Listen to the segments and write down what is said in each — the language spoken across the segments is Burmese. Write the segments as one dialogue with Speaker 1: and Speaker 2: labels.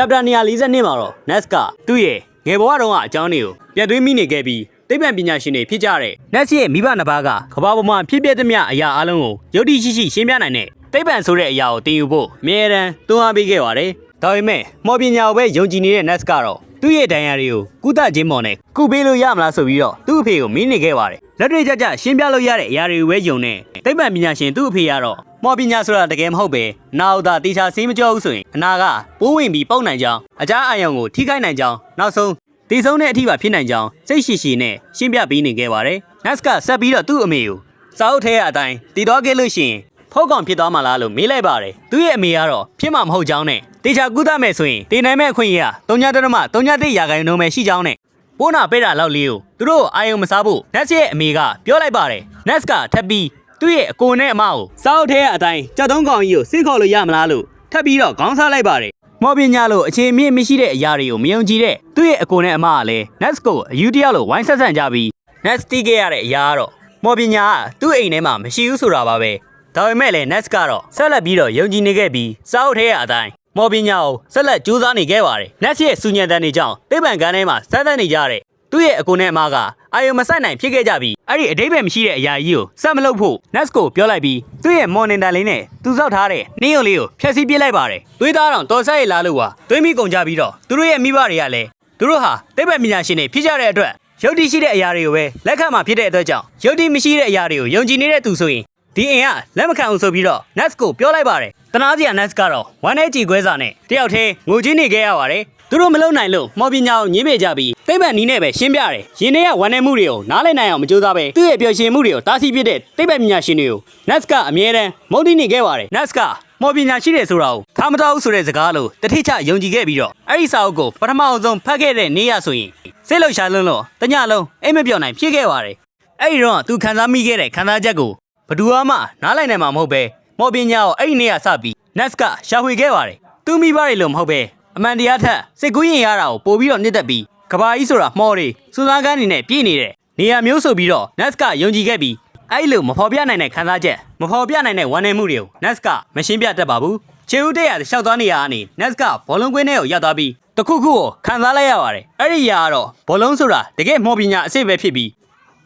Speaker 1: chapter 142မှာတော့ Nets ကသူ့ရဲ့ငယ်ဘဝတုန်းကအကြောင်းတွေကိုပြတ်သွင်းမိနေခဲ့ပြီးသိပ္ပံပညာရှင်တွေဖြစ်ကြတဲ့ Nets ရဲ့မိဘနှစ်ပါးကကမ္ဘာပေါ်မှာဖြစ်ပျက်သမျှအရာအလုံးကိုယုတ်တိရှိရှိရှင်းပြနိုင်တဲ့သိပ္ပံဆိုတဲ့အရာကိုသင်ယူဖို့အမြဲတမ်းတွန်းအားပေးခဲ့ပါတယ်။ဒါပေမဲ့မော်ပညာကိုပဲယုံကြည်နေတဲ့ Nets ကတော့သူ့ရဲ့ဒဏ်ရာတွေကိုကုသခြင်းပေါ်နဲ့ကုပေးလို့ရမလားဆိုပြီးတော့သူ့အဖေကိုမင်းနေခဲ့ပါတယ်။လက်တွေ့ကျကျရှင်းပြလို့ရတဲ့အရာတွေကိုပဲယုံနေသိပ္ပံပညာရှင်သူ့အဖေကတော့ မော်ပညာဆိုတာတကယ်မဟုတ်ပဲနာဟုတ်တာတေချာစင်းမကြောဘူးဆိုရင်အနာကပိုးဝင်ပြီးပေါက်နိုင်ကြောင်းအကြအာယုံကိုထိခိုက်နိုင်ကြောင်းနောက်ဆုံးတည်ဆုံးတဲ့အထိပါဖြစ်နိုင်ကြောင်းစိတ်ရှိရှိနဲ့ရှင်းပြပေးနေခဲ့ပါတယ်။ Nets ကဆက်ပြီးတော့သူ့အမေကိုစာအုပ်ထဲအတိုင်းတည်တော့ခဲ့လို့ရှိရင်ဖောက်ကောင်ဖြစ်သွားမှာလားလို့မေးလိုက်ပါတယ်။သူ့ရဲ့အမေကတော့ဖြစ်မှာမဟုတ်ကြောင်းနဲ့တေချာကုသမယ်ဆိုရင်တည်နိုင်မဲ့အခွင့်အရေးက3.3ရာခိုင်နှုန်းပဲရှိကြောင်းနဲ့ပိုးနာပေးတာလောက်လေးကိုသူတို့အာယုံမစားဖို့ Nets ရဲ့အမေကပြောလိုက်ပါတယ်။ Nets ကထပ်ပြီး သူ့ရဲ့အကိုနဲ့အမကိုစာအုပ်ထဲအတိုင်းကြောက်တုံးကောင်ကြီးကိုစင့်ခေါ်လို့ရမလားလို့ထပ်ပြီးတော့ခေါင်းစားလိုက်ပါတယ်။မော်ပညာလို့အခြေအမြင့်မရှိတဲ့အရာတွေကိုမယုံကြည်တဲ့သူ့ရဲ့အကိုနဲ့အမကလည်း Nets ကိုအယူတယောက်လိုဝိုင်းဆက်ဆံကြပြီး Nets တီးခဲ့ရတဲ့အရာကတော့မော်ပညာကသူ့အိမ်ထဲမှာမရှိဘူးဆိုတာပါပဲ။ဒါပေမဲ့လည်း Nets ကတော့ဆက်လက်ပြီးတော့ယုံကြည်နေခဲ့ပြီးစာအုပ်ထဲအတိုင်းမော်ပညာကိုဆက်လက်ကြိုးစားနေခဲ့ပါတယ်။ Nets ရဲ့စူညံတန်တွေကြောင့်တိပ္ပံကန်းထဲမှာစမ်းသပ်နေကြတဲ့ သူ့ရဲ့အကိုနဲ့အမကအာယုံမဆိုင်နိုင်ဖြစ်ခဲ့ကြပြီးအဲ့ဒီအတိတ်ပဲမရှိတဲ့အရာကြီးကိုစက်မလုပ်ဖို့ Nets ကိုပြောလိုက်ပြီးသူ့ရဲ့ monitor လေးနဲ့သူစောက်ထားတဲ့နှင်းရုံလေးကိုဖျက်ဆီးပစ်လိုက်ပါတယ်။သွေးသားတောင်တော်ဆက်ရလာလို့ပါသွေးမိကုန်ကြပြီးတော့သူတို့ရဲ့မိဘတွေကလည်းသူတို့ဟာတိပ္ပံပညာရှင်တွေဖြစ်ကြတဲ့အတွက်ယုတ်တိရှိတဲ့အရာတွေကိုပဲလက်ခံမှာဖြစ်တဲ့အတွက်ကြောင့်ယုတ်တိမရှိတဲ့အရာတွေကိုယုံကြည်နေတဲ့သူဆိုရင်ဒီအိမ်ကလက်မခံအောင်ဆိုပြီးတော့ Nets ကိုပြောလိုက်ပါတယ်။တနာစရာ Nets ကတော့ဝမ်းနဲ့ကြည်ခွဲစာနဲ့တယောက်တည်းငိုချင်းနေခဲ့ရပါတယ်။သူတို့မလုံနိုင်လို့မော်ပညာကိုညှိပေကြပြီး သိပ္ပံနီးနဲ့ပဲရှင်းပြတယ်။ရင်းထဲကဝမ်းနဲ့မှုတွေကိုနားလည်နိုင်အောင်မကြိုးစားပဲသူ့ရဲ့ပျော်ရွှင်မှုတွေကိုတားဆီးပြတဲ့သိပ္ပံပညာရှင်တွေကို Nets ကအမြဲတမ်းမုန်းတီးနေခဲ့ပါတယ်။ Nets ကမော်ပညာရှိတယ်ဆိုတာကိုထားမတော်ဘူးဆိုတဲ့စကားလို့တထိချယုံကြည်ခဲ့ပြီးတော့အဲ့ဒီစာအုပ်ကိုပထမအဆုံးဖတ်ခဲ့တဲ့နေ့ရဆိုရင်စိတ်လှုပ်ရှားလွန်းလို့တညလုံးအိမ်မပြောင်းနိုင်ဖြစ်ခဲ့ပါတယ်။အဲ့ဒီတော့သူခံစားမိခဲ့တဲ့ခံစားချက်ကိုဘသူမှနားလိုက်နိုင်မှာမဟုတ်ပဲမော်ပညာကိုအဲ့ဒီနေ့ကစပြီး Nets ကရှာဖွေခဲ့ပါတယ်။သူမိဘတွေလို့မဟုတ်ပဲအမှန်တရားထက်စိတ်ကူးရင်ရတာကိုပို့ပြီးတော့နှစ်သက်ပြီး ကဘာကြီးဆိုတာမှော်တွေစူသားကန်းနေနဲ့ပြည့်နေတဲ့နေရာမျိုးဆိုပြီးတော့ Nets ကယုံကြည်ခဲ့ပြီးအဲ့လိုမဖော်ပြနိုင်တဲ့ခံစားချက်မဖော်ပြနိုင်တဲ့ဝမ်းနည်းမှုတွေကို Nets ကမရှင်းပြတတ်ပါဘူး။ခြေဦးတက်ရလျှောက်သွားနေရတာကနေ Nets ကဘောလုံးကွင်းထဲကိုရောက်သွားပြီးတခုခုကိုခံစားလိုက်ရပါတယ်။အဲ့ဒီຢာကတော့ဘောလုံးဆိုတာတကယ်မော်ပညာအစ်စ်ပဲဖြစ်ပြီး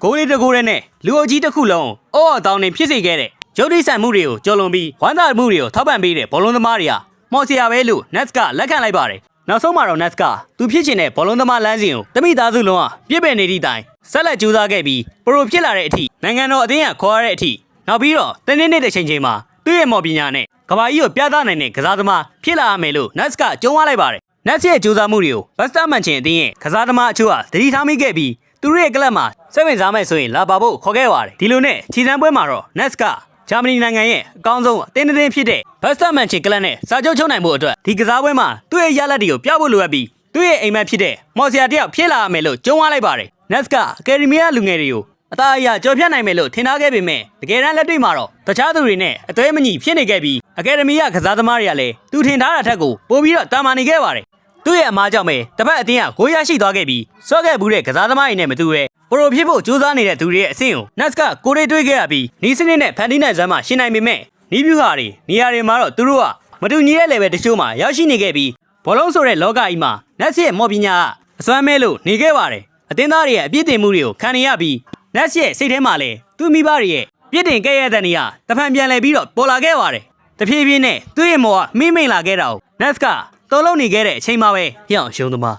Speaker 1: ဂိုးလေးတစ်ကိုးထဲနဲ့လူအကြီးတစ်ခုလုံးအော်အော်တောင်းနေဖြစ်စေခဲ့တဲ့ရုပ်တိဆန်မှုတွေကိုကြော်လွန်ပြီးဝမ်းသာမှုတွေကိုထောက်ပံ့ပေးတဲ့ဘောလုံးသမားတွေကမော်စရာပဲလို့ Nets ကလက်ခံလိုက်ပါတယ်။ နောက်ဆုံးမှာတော့ Nets ကသူဖြစ်ချင်တဲ့ဘောလုံးသမားလမ်းစဉ်ကိုတမိသားစုလုံးကပြစ်ပယ်နေသည့်တိုင်ဆက်လက်ကြိုးစားခဲ့ပြီးပရိုဖြစ်လာတဲ့အထိနိုင်ငံတော်အသင်းကခေါ်ရတဲ့အထိနောက်ပြီးတော့တင်းတင်းနေတဲ့ချိန်ချိန်မှာသူ့ရဲ့မော်ပညာနဲ့ကဘာကြီးကိုပြသနိုင်တဲ့ကစားသမားဖြစ်လာရမယ်လို့ Nets ကကြုံရလိုက်ပါတယ်။ Nets ရဲ့ကြိုးစားမှုတွေကိုဘတ်စတာမန်ချင်အသင်းရဲ့ကစားသမားအချို့ကသတိထားမိခဲ့ပြီးသူတို့ရဲ့ကလပ်မှာစိတ်ဝင်စားမယ်ဆိုရင်လာပါဖို့ခေါ်ခဲ့ပါတယ်ဒီလိုနဲ့ခြေစမ်းပွဲမှာတော့ Nets က ဂျာမနီနိုင်ငံရဲ့အကောင်းဆုံးအသင်းတစ်သင်းဖြစ်တဲ့ဘတ်စတာမန်ချင်ကလပ်နဲ့စာချုပ်ချုပ်နိုင်မှုအတွက်ဒီကစားပွဲမှာသူ့ရဲ့ရလဒ်တွေကိုပြဖို့လိုအပ်ပြီးသူ့ရဲ့အိမ်မက်ဖြစ်တဲ့မော်စရာတယောက်ဖြစ်လာရမယ်လို့ကြုံရလိုက်ပါတယ် Nets ကအကယ်ဒမီယာလူငယ်တွေကိုအသားအရာကြော်ဖြတ်နိုင်မယ်လို့ထင်ထားခဲ့ပေမဲ့တကယ်တမ်းလက်တွေ့မှာတော့တခြားသူတွေနဲ့အသွဲမညီဖြစ်နေခဲ့ပြီးအကယ်ဒမီယာကစားသမားတွေကလည်းသူထင်ထားတာထက်ကိုပိုပြီးတော့တာမာနေခဲ့ပါတယ် သူ့ရဲ့အမားကြောင့်ပဲတပတ်အတင်းကဂိုးရရှိသွားခဲ့ပြီးစော့ခဲ့ဘူးတဲ့ကစားသမားတွေနဲ့မတူပဲပရိုဖြစ်ဖို့ကြိုးစားနေတဲ့သူတွေရဲ့အဆင့်ကို Nets ကကိုရီတွေးခဲ့ရပြီးနီးစနစ်နဲ့ဖန်တီးနိုင်စမ်းမှရှင်းနိုင်ပေမဲ့နီးပြူဟာတွေနေရာတွေမှာတော့သူတို့ကမတူညီတဲ့ level တချို့မှာရောက်ရှိနေခဲ့ပြီးဘောလုံးဆိုတဲ့လောကကြီးမှာ Nets ရဲ့မော်ပညာကအစွမ်းမဲလို့နေခဲ့ပါတယ်အတင်းသားတွေရဲ့အပြစ်တင်မှုတွေကိုခံနေရပြီး Nets ရဲ့စိတ်ထဲမှာလည်းသူ့မိဘတွေရဲ့ပြစ်တင်ခဲ့ရတဲ့နေရာတဖန်ပြန်လဲပြီးတော့ပေါ်လာခဲ့ပါတယ်တဖြည်းဖြည်းနဲ့သူ့ရဲ့မော်ကမိမ့်မိန်လာခဲ့တာကို Nets က တော်လုံးနေခဲ့တဲ့အချိန်မှာပဲရအောင်ရှုံးသမား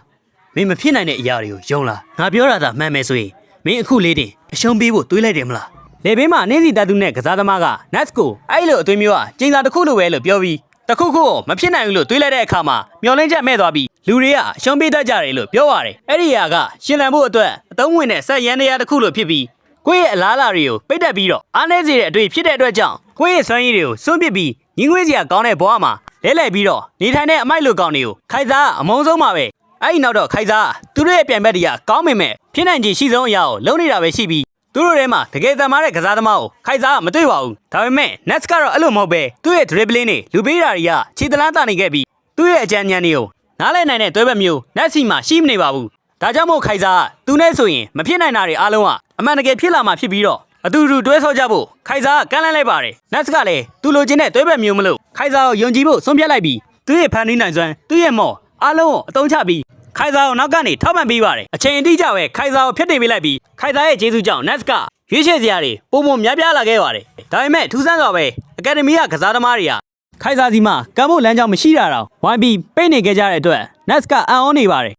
Speaker 1: မင်းမဖြစ်နိုင်တဲ့အရာတွေကိုယုံလားငါပြောတာသာမှန်မယ်ဆိုရင်မင်းအခုလေးတင်အရှုံးပေးဖို့တွေးလိုက်တယ်မလားလေဘေးမှာနေစီတတူနဲ့ကစားသမားက Nets ကိုအဲ့လိုအသွေးမျိုးကကျင်းစာတစ်ခုလိုပဲလို့ပြောပြီးတစ်ခုခုကိုမဖြစ်နိုင်ဘူးလို့တွေးလိုက်တဲ့အခါမှာမျောလင်းချက်မဲ့သွားပြီးလူတွေကအရှုံးပေးတတ်ကြတယ်လို့ပြောရတယ်အဲ့ဒီအရာကရှင်လန်ဖို့အတွက်အသုံးဝင်တဲ့ဆက်ရန်တရားတစ်ခုလို့ဖြစ်ပြီးကိုယ့်ရဲ့အလားအလာတွေကိုပိတ်တက်ပြီးတော့အားနည်းစေတဲ့အတွေ့ဖြစ်တဲ့အတွက်ကြောင့်ကိုယ့်ရဲ့စွမ်းရည်တွေကိုစွန့်ပစ်ပြီးညင်ငွေးစရာကောင်းတဲ့ဘဝမှာ လဲလှယ်ပြီးတော့နေထိုင်တဲ့အမိုက်လိုကောင်တွေကိုခိုက်စားအမုန်းဆုံးပါပဲအဲ့ဒီနောက်တော့ခိုက်စားသူတို့ရဲ့ပြိုင်ဘက်တွေကကောင်းပေမဲ့ဖြစ်နိုင်ခြေရှိဆုံးအရာကိုလုံးနေတာပဲရှိပြီးသူတို့ထဲမှာတကယ်တမ်းမာတဲ့ကစားသမားကိုခိုက်စားမတွေ့ပါဘူးဒါပေမဲ့ Nets ကတော့အဲ့လိုမဟုတ်ပဲသူ့ရဲ့ dribbling တွေလူပေးတာတွေကခြေတလန်းတာနေခဲ့ပြီးသူ့ရဲ့အကြံဉာဏ်တွေကိုနားလည်နိုင်တဲ့သွဲဘက်မျိုး Nets စီမှာရှိမနေပါဘူးဒါကြောင့်မို့ခိုက်စားကသူနဲ့ဆိုရင်မဖြစ်နိုင်တာတွေအားလုံးကအမှန်တကယ်ဖြစ်လာမှာဖြစ်ပြီးတော့အတူတူတွဲဆောကြဖို့ခိုက်စားကကမ်းလှမ်းလိုက်ပါတယ်။ Nets ကလည်းသူလိုချင်တဲ့တွဲဘက်မျိုးမလို့ ခိုက်စားကိုယုံကြည်ဖို့ဆုံးဖြတ်လိုက်ပြီးသူ့ရဲ့ဖန်တီးနိုင်စွမ်းသူ့ရဲ့မော့အားလုံးကိုအသုံးချပြီးခိုင်စာကိုနောက်ကနေထောက်ပံ့ပေးပါတယ်အချိန်အတိအကျပဲခိုင်စာကိုဖျက်တင်ပေးလိုက်ပြီးခိုင်စာရဲ့ကျေးဇူးကြောင့် Nets ကရွေးချယ်စရာတွေပုံပုံများပြားလာခဲ့ပါတယ်ဒါပေမဲ့ထူးဆန်းစွာပဲအကယ်ဒမီကကစားသမားတွေကခိုင်စာစီမှာကံဖို့လမ်းကြောင်းမရှိတာတော့ဝိုင်းပြီးပိတ်နေခဲ့ကြတဲ့အတွက် Nets ကအံ့ဩနေပါတယ်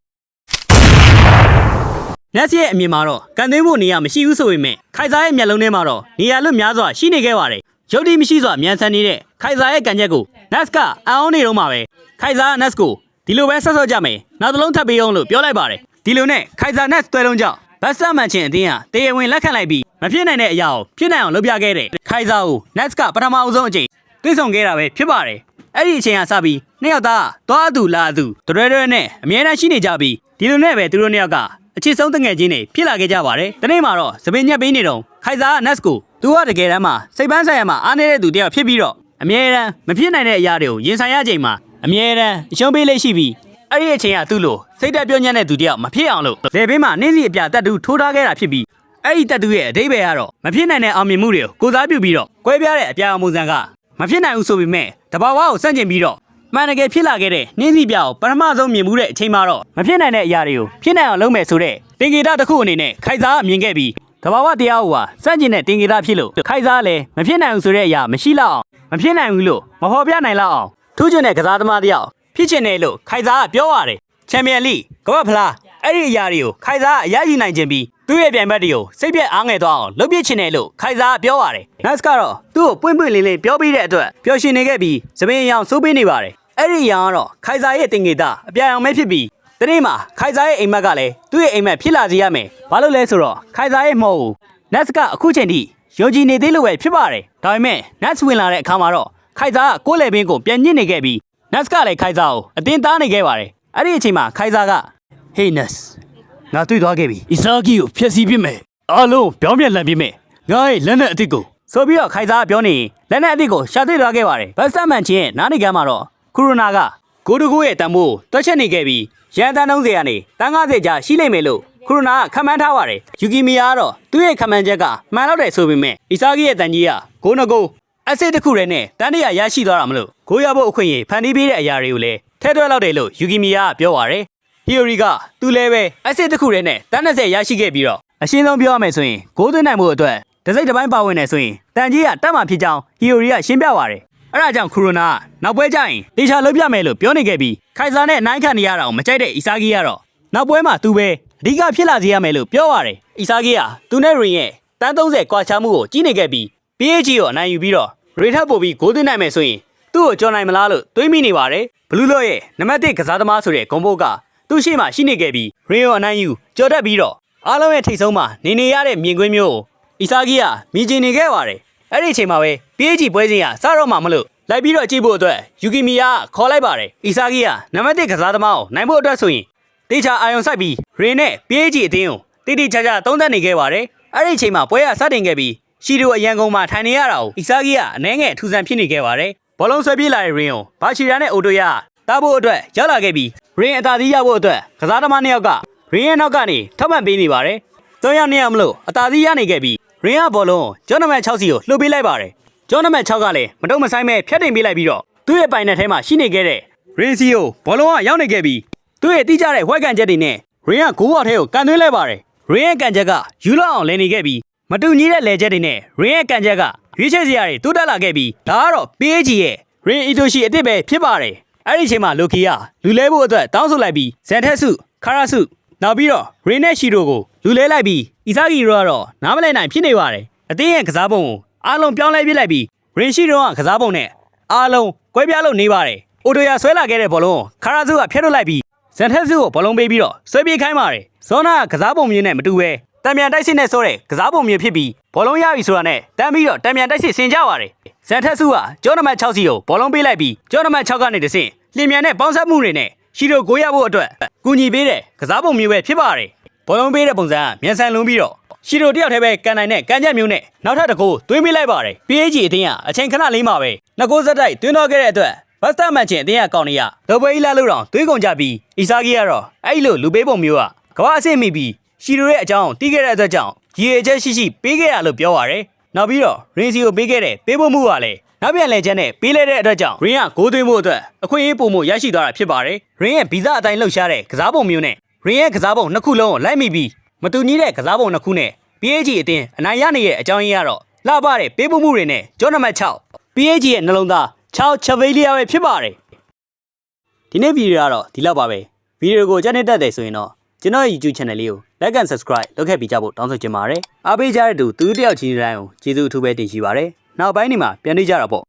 Speaker 1: နက်စ်ရဲ့အမြင်မှာတော့ကန်သွင်းဖို့နေရာမရှိဘူးဆိုပေမဲ့ခိုင်စာရဲ့မျက်လုံးထဲမှာတော့နေရာလွတ်များစွာရှိနေခဲ့ပါတယ်။ရုပ်တည်မရှိစွာမြန်ဆန်နေတဲ့ ခိုင်စာရဲ့ကန်ချက်ကိုနက်စ်ကအံ့ဩနေတော့မှာပဲခိုင်စာကနက်စ်ကိုဒီလိုပဲဆက်ဆော့ကြမယ်။နောက်တစ်လုံးထပ်ပေးအောင်လို့ပြောလိုက်ပါတယ်။ဒီလိုနဲ့ခိုင်စာနက်စ်တွဲလုံးကြောင့်ဘတ်စမန်ချင်းအတင်းဟာတရားဝင်လက်ခံလိုက်ပြီးမဖြစ်နိုင်တဲ့အရာကိုဖြစ်နိုင်အောင်လုပ်ပြခဲ့တဲ့ခိုင်စာကိုနက်စ်ကပထမအဆုံးအချိန်တွေးဆောင်ခဲ့တာပဲဖြစ်ပါတယ်။အဲ့ဒီအချိန်ကစပြီးနှစ်ယောက်သားသွားသူလာသူတရွဲရွဲနဲ့အမြဲတမ်းရှိနေကြပြီးဒီလိုနဲ့ပဲသူတို့နှစ်ယောက်ကအချစ်ဆုံးတငယ်ချင်းတွေဖြစ်လာခဲ့ကြပါတယ်။ဒီနေ့မှာတော့သပင်ညက်ပေးနေတော့ခိုင်စာကနက်စ်ကိုသူကတကယ်တမ်းမှာစိတ်ပန်းဆိုင်ရမှာအားနေတဲ့သူတယောက်ဖြစ်ပြီးတော့ အမြဲတမ်းမဖြစ်နိုင်တဲ့အရာတွေကိုရင်ဆိုင်ရချိန်မှာအမြဲတမ်းအရှုံးပေးလေးရှိပြီးအဲ့ဒီအချိန်ကသူ့လိုစိတ်တက်ပြောညံ့တဲ့သူတယောက်မဖြစ်အောင်လို့လေဘေးမှာနင်းစီအပြတက်တူထိုးထားခဲ့တာဖြစ်ပြီးအဲ့ဒီတက်တူရဲ့အဓိပ္ပာယ်ကတော့မဖြစ်နိုင်တဲ့အောင်မြင်မှုတွေကိုကိုစားပြုပြီးတော့ကွဲပြားတဲ့အပြာအောင်ပုံစံကမဖြစ်နိုင်ဘူးဆိုပေမဲ့တဘာဝကိုစန့်ကျင်ပြီးတော့မှန်တကယ်ဖြစ်လာခဲ့တဲ့နှင်းစီပြကိုပထမဆုံးမြင်မှုတဲ့အချိန်မှာတော့မဖြစ်နိုင်တဲ့အရာတွေကိုဖြစ်နိုင်အောင်လုပ်မယ်ဆိုတဲ့တင်ကေတတစ်ခုအနေနဲ့ခိုင်စားကမြင်ခဲ့ပြီးတဘာဝတရားဟူဟာစန့်ကျင်တဲ့တင်ကေတဖြစ်လို့ခိုင်စားလည်းမဖြစ်နိုင်ဘူးဆိုတဲ့အရာမရှိလောက်အောင် မဖြစ်နိုင်ဘူးလို့မဖော်ပြနိုင်လောက်အောင်ထူးချွန်တဲ့ကစားသမားတစ်ယောက်ဖြစ်ချင်တယ်လို့ခိုင်စားကပြောရတယ်ချန်ပီယံလိကမ္ဘာဖလားအဲ့ဒီအရာတွေကိုခိုင်စားကအရယူနိုင်ခြင်းပြီးသူ့ရဲ့ပြိုင်ဘက်တွေကိုစိတ်ပြက်အားငယ်သွားအောင်လုပ်ပြချင်တယ်လို့ခိုင်စားကပြောရတယ်နတ်စ်ကတော့သူ့ကိုပွင့်ပွင့်လင်းလင်းပြောပြတဲ့အတွက်ပျော်ရွှင်နေခဲ့ပြီးသပင်ရောင်စိုးပေးနေပါတယ်အဲ့ဒီရန်ကတော့ခိုင်စာရဲ့တင်ကေတာအပြာရောင်ပဲဖြစ်ပြီးဒီနေ့မှာခိုင်စာရဲ့အိမ်မက်ကလည်းသူ့ရဲ့အိမ်မက်ဖြစ်လာစေရမယ်။ဘာလို့လဲဆိုတော့ခိုင်စာရဲ့မဟုတ်ဘူး။ Nets ကအခုချိန်ထိ ယုံကြည်နေသေးလို့ပဲဖြစ်ပါတယ်။ဒါပေမဲ့ Nets ဝင်လာတဲ့အခါမှာတော့ခိုင်စာကကိုယ်လေဘင်းကိုပြန်ညှစ်နေခဲ့ပြီး Nets ကလည်းခိုင်စာကိုအတင်းသားနေခဲ့ပါတယ်။အဲ့ဒီအချိန်မှာခိုင်စာက Hey Nets ငါတွေ့သွားခဲ့ပြီ။အီဆာဂီကိုဖျက်ဆီးပစ်မယ်။အားလုံးပြောင်းပြန်လှန်ပစ်မယ်။ငါရဲ့လက်နက်အစ်စ်ကိုဆိုပြီးတော့ခိုင်စာကပြောနေရင်လက်နက်အစ်စ်ကိုရှာတွေ့သွားခဲ့ပါတယ်။ဘတ်စမန်ချင်းရဲ့နားနေကမ်းမှာတော့ခူရိုနာကကိုတကူရဲ့တံမိုးတွက်ချက်နေခဲ့ပြီးရန်တန်း30ကနေတန်း90ကြာရှိလိမ့်မယ်လို့ ခူရိုနာကခန့်မှန်းထားပါတယ်။ယူကီမီယာကတော့သူ့ရဲ့ခန့်မှန်းချက်ကမှန်တော့တယ်ဆိုပေမဲ့အီဆာဂီရဲ့တန်ကြီးကဂိုးနဂိုးအစစ်တစ်ခုတည်းနဲ့တန်းတရာရရှိသွားတာမလို့ဂိုးရဖို့အခွင့်အရေးဖန်တီးပေးတဲ့အရာတွေကိုလည်းထဲတွဲလောက်တယ်လို့ယူကီမီယာကပြောပါရယ်ဟီယိုရီကသူလည်းပဲအစစ်တစ်ခုတည်းနဲ့တန်း20ရရှိခဲ့ပြီးတော့အရှင်းဆုံးပြောရမယ်ဆိုရင်ဂိုးသွင်းနိုင်မှုအတွက်တစိမ့်တစ်ပိုင်းပါဝင်နေဆိုရင်တန်ကြီးကတတ်မှဖြစ်ကြောင်းဟီယိုရီကရှင်းပြပါရယ်အဲ့ဒါကြောင့်ခူရိုနာကနောက်ပွဲကျရင်တေချာလုပ်ပြမယ်လို့ပြောနေခဲ့ပြီးခိုင်စာနဲ့အနိုင်ခံနေရတာကိုမကြိုက်တဲ့အီဆာဂီကတော့ နောက်ပွဲမှာသူပဲအဓိကဖြစ်လာစေရမယ်လို့ပြောပါရယ်အီဆာဂီကသူနဲ့ရင်ရဲ့တန်း30ကွာခြားမှုကိုကြီးနေခဲ့ပြီး PH ကိုအနိုင်ယူပြီးတော့ရေထပ်ပို့ပြီးဂိုးသွင်းနိုင်မယ်ဆိုရင်သူ့ကိုကြော်နိုင်မလားလို့တွေးမိနေပါတယ်ဘလူးလော့ရဲ့နံပါတ်1ကစားသမားဆိုတဲ့ဂုံဘုတ်ကသူ့ရှေ့မှာရှိနေခဲ့ပြီးရေကိုအနိုင်ယူကြော်တတ်ပြီးတော့အားလုံးရဲ့ထိတ်ဆုံးမှာနေနေရတဲ့မြင်ကွင်းမျိုးကိုအီဆာဂီကမြင်ကျင်နေခဲ့ပါတယ်အဲ့ဒီအချိန်မှာပဲ PH ပွဲစဉ်ကစတော့မှမလို့လိုက်ပြီးတော့ကြည့်ဖို့အတွက်ယူကီမီယာကခေါ်လိုက်ပါတယ်အီဆာဂီကနံပါတ်1ကစားသမားကိုနိုင်ဖို့အတွက်ဆိုရင် တေချာအာယုံဆိုင်ပြီးရေနဲ့ PH အတင်းကိုတိတိကျကျသုံးသပ်နေခဲ့ပါတယ်အဲ့ဒီအချိန်မှာပွဲကစတင်ခဲ့ပြီးရှီတိုအရန်ကုန်မှာထိုင်နေရတာကိုအီဆာဂီကအနှဲငယ်အထူဆန်ဖြစ်နေခဲ့ပါတယ်ဘောလုံးဆွဲပြေးလာတဲ့ရင်းကိုဘာချီရာနဲ့အိုတိုယာတားဖို့အတွက်ရောက်လာခဲ့ပြီးရင်းအသာသီးရဖို့အတွက်ကစားသမားနှစ်ယောက်ကရင်းရဲ့နောက်ကနေထောက်ပံ့ပေးနေပါတယ်သုံးယောက်နှစ်ယောက်မလို့အသာသီးရနေခဲ့ပြီးရင်းကဘောလုံးကိုဂျွန်နမန်6စီကိုလှုပ်ပေးလိုက်ပါတယ်ဂျွန်နမန်6ကလည်းမတုံမဆိုင်မဲ့ဖျက်တင်ပေးလိုက်ပြီးတော့သူ့ရဲ့ပိုင်နယ်ထဲမှာရှိနေခဲ့တဲ့ရင်စီကိုဘောလုံးကရောက်နေခဲ့ပြီး သူ့ရဲ့တိကျတဲ့ဝက်ကန်ချက်တွေနဲ့ရင်းကဂိုးဝါထဲကိုကန်သွင်းလိုက်ပါတယ်ရင်းရဲ့ကန်ချက်ကယူလောက်အောင်လည်နေခဲ့ပြီးမတူညီတဲ့လဲချက်တွေနဲ့ရင်းရဲ့ကန်ချက်ကရွေးချယ်စရာတွေတိုးတက်လာခဲ့ပြီးဒါကတော့ PH ရဲ့ရင်းအီတိုရှိအစ်စ်ပဲဖြစ်ပါတယ်အဲ့ဒီအချိန်မှာလိုကီကလူလဲဖို့အတွက်တောင်းဆိုလိုက်ပြီးဇန်ထက်စုခါရစုနောက်ပြီးတော့ရင်းနဲ့ရှီတိုကိုလူလဲလိုက်ပြီးအီဆာဂီရောကတော့နားမလဲနိုင်ဖြစ်နေပါတယ်အတင်းရဲ့ကစားပုံကိုအားလုံးပြောင်းလဲပြစ်လိုက်ပြီးရင်ရှီတိုကကစားပုံနဲ့အားလုံးကွဲပြားလို့နေပါတယ်အိုတိုယာဆွဲလာခဲ့တဲ့ဘောလုံးကိုခါရစုကဖျက်ထုတ်လိုက်ပြီး ဇန်ထက်စုကိုဘောလုံးပေးပြီးတော့ဆွဲပြေးခိုင်းပါတယ်ဇောနာကကစားပုံမျိုးနဲ့မတူပဲတံမြန်တိုက်စစ်နဲ့ဆိုတဲ့ကစားပုံမျိုးဖြစ်ပြီးဘောလုံးရပြီဆိုတာနဲ့တန်းပြီးတော့တံမြန်တိုက်စစ်ဆင်ကြပါတယ်ဇန်ထက်စုကကျောင်းနံပါတ်6စီကိုဘောလုံးပေးလိုက်ပြီးကျောင်းနံပါတ်6ကနေတဆင့်လျင်မြန်တဲ့ပေါင်းဆက်မှုတွေနဲ့ရှီတိုကိုရဖို့အတွက်ကူညီပေးတဲ့ကစားပုံမျိုးပဲဖြစ်ပါတယ်ဘောလုံးပေးတဲ့ပုံစံကမြန်ဆန်လွန်းပြီးတော့ရှီတိုတယောက်တည်းပဲကန်နိုင်တဲ့ကန်ချက်မျိုးနဲ့နောက်ထပ်တစ်ကိုသွင်းပေးလိုက်ပါတယ် PH အတင်းကအချိန်ခဏလေးမှာပဲနှစ်ကိုးဆက်တိုက်သွင်းတော့ခဲ့တဲ့အတွက်ဘတ်စတာမန်ချင်းအတင်းကကောင်းနေရဒိုဘွေးလာလို့တော့သွေးကုန်ကြပြီးအီဆာဂီကတော့အဲ့လိုလူပေးပုံမျိုးကကမ္ဘာအဆင့်မိပြီးရှီတိုရဲ့အကြောင်းတီးခဲ့တဲ့အတွက်ကြောင့်ရည်ရည်ချက်ရှိရှိပေးခဲ့ရလို့ပြောပါရယ်နောက်ပြီးတော့ရင်စီကိုပေးခဲ့တဲ့ပေးဖို့မှုကလည်းနောက်ပြန်လဲချက်နဲ့ပေးလဲတဲ့အတွက်ကြောင့် Green ကဂိုးသွင်းဖို့အတွက်အခွင့်အရေးပုံမှုရရှိသွားတာဖြစ်ပါတယ်။ Green ရဲ့ဗီဇအတိုင်းလှုပ်ရှားတဲ့ကစားပုံမျိုးနဲ့ Green ရဲ့ကစားပုံနှစ်ခုလုံးကိုလိုက်မိပြီးမတူညီတဲ့ကစားပုံနှစ်ခုနဲ့ PAG အတင်းအနိုင်ရနေရဲ့အကြောင်းရင်းကတော့လှပတဲ့ပေးပို့မှုတွေနဲ့ကျောနံပါတ်6 PAG ရဲ့နှလုံးသား 6 Chavalier ပဲဖြစ်ပါတယ်။ဒီနေ့ဗီဒီယိုကတော့ဒီလောက်ပါပဲ။ဗီဒီယိုကိုကြည့်နေတတ်တယ်ဆိုရင်တော့ကျွန်တော်ရဲ့ YouTube channel လေးကို like and subscribe လုပ်ခဲ့ပြီးကြဖို့တောင်းဆိုချင်ပါတယ်။အားပေးကြတဲ့သူသူတစ်ယောက်ချင်းတိုင်းကိုကျေးဇူးအထူးပဲတင်ရှိပါတယ်။နောက်ပိုင်းဒီမှာပြန်တွေ့ကြတာပေါ့